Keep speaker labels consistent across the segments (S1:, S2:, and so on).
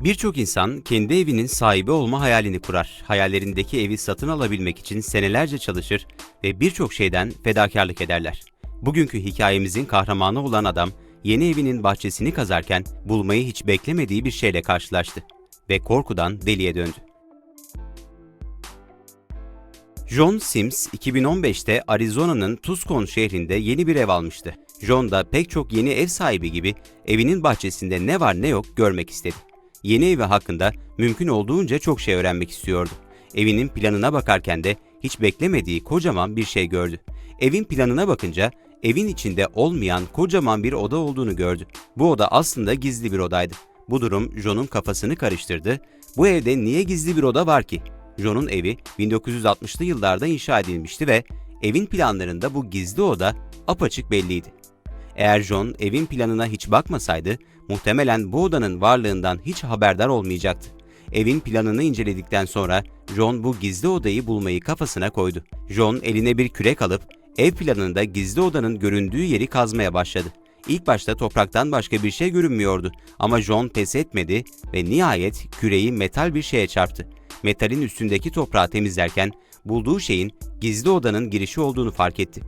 S1: Birçok insan kendi evinin sahibi olma hayalini kurar. Hayallerindeki evi satın alabilmek için senelerce çalışır ve birçok şeyden fedakarlık ederler. Bugünkü hikayemizin kahramanı olan adam yeni evinin bahçesini kazarken bulmayı hiç beklemediği bir şeyle karşılaştı ve korkudan deliye döndü. John Sims 2015'te Arizona'nın Tucson şehrinde yeni bir ev almıştı. John da pek çok yeni ev sahibi gibi evinin bahçesinde ne var ne yok görmek istedi. Yeni evi hakkında mümkün olduğunca çok şey öğrenmek istiyordu. Evinin planına bakarken de hiç beklemediği kocaman bir şey gördü. Evin planına bakınca evin içinde olmayan kocaman bir oda olduğunu gördü. Bu oda aslında gizli bir odaydı. Bu durum John'un kafasını karıştırdı. Bu evde niye gizli bir oda var ki? John'un evi 1960'lı yıllarda inşa edilmişti ve evin planlarında bu gizli oda apaçık belliydi. Eğer John evin planına hiç bakmasaydı, muhtemelen bu odanın varlığından hiç haberdar olmayacaktı. Evin planını inceledikten sonra John bu gizli odayı bulmayı kafasına koydu. John eline bir kürek alıp ev planında gizli odanın göründüğü yeri kazmaya başladı. İlk başta topraktan başka bir şey görünmüyordu ama John pes etmedi ve nihayet küreği metal bir şeye çarptı. Metalin üstündeki toprağı temizlerken bulduğu şeyin gizli odanın girişi olduğunu fark etti.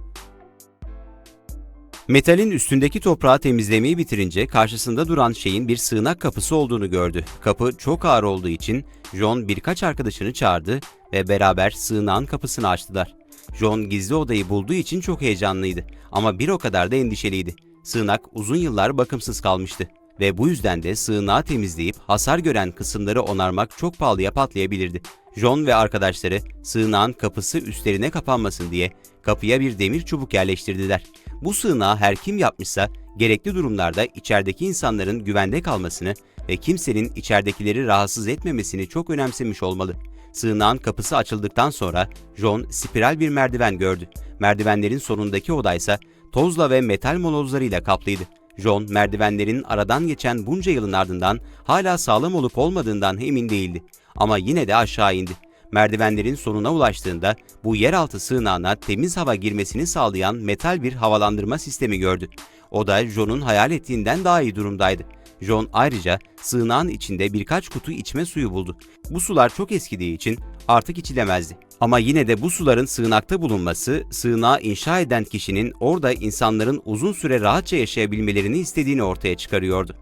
S1: Metalin üstündeki toprağı temizlemeyi bitirince karşısında duran şeyin bir sığınak kapısı olduğunu gördü. Kapı çok ağır olduğu için John birkaç arkadaşını çağırdı ve beraber sığınağın kapısını açtılar. John gizli odayı bulduğu için çok heyecanlıydı ama bir o kadar da endişeliydi. Sığınak uzun yıllar bakımsız kalmıştı ve bu yüzden de sığınağı temizleyip hasar gören kısımları onarmak çok pahalıya patlayabilirdi. John ve arkadaşları sığınağın kapısı üstlerine kapanmasın diye kapıya bir demir çubuk yerleştirdiler. Bu sığınağı her kim yapmışsa gerekli durumlarda içerideki insanların güvende kalmasını ve kimsenin içeridekileri rahatsız etmemesini çok önemsemiş olmalı. Sığınağın kapısı açıldıktan sonra John spiral bir merdiven gördü. Merdivenlerin sonundaki odaysa tozla ve metal molozlarıyla kaplıydı. John merdivenlerin aradan geçen bunca yılın ardından hala sağlam olup olmadığından emin değildi. Ama yine de aşağı indi. Merdivenlerin sonuna ulaştığında bu yeraltı sığınağına temiz hava girmesini sağlayan metal bir havalandırma sistemi gördü. O da John'un hayal ettiğinden daha iyi durumdaydı. John ayrıca sığınağın içinde birkaç kutu içme suyu buldu. Bu sular çok eskidiği için artık içilemezdi. Ama yine de bu suların sığınakta bulunması, sığınağı inşa eden kişinin orada insanların uzun süre rahatça yaşayabilmelerini istediğini ortaya çıkarıyordu.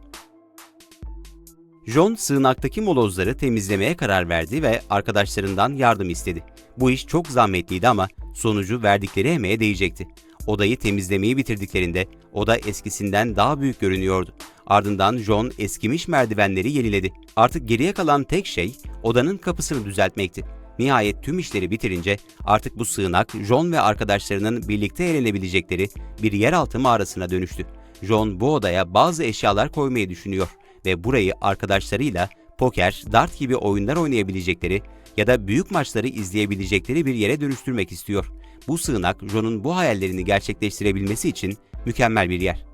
S1: John sığınaktaki molozları temizlemeye karar verdi ve arkadaşlarından yardım istedi. Bu iş çok zahmetliydi ama sonucu verdikleri emeğe değecekti. Odayı temizlemeyi bitirdiklerinde oda eskisinden daha büyük görünüyordu. Ardından John eskimiş merdivenleri yeniledi. Artık geriye kalan tek şey odanın kapısını düzeltmekti. Nihayet tüm işleri bitirince artık bu sığınak John ve arkadaşlarının birlikte eğlenebilecekleri bir yeraltı mağarasına dönüştü. John bu odaya bazı eşyalar koymayı düşünüyor ve burayı arkadaşlarıyla poker, dart gibi oyunlar oynayabilecekleri ya da büyük maçları izleyebilecekleri bir yere dönüştürmek istiyor. Bu sığınak John'un bu hayallerini gerçekleştirebilmesi için mükemmel bir yer.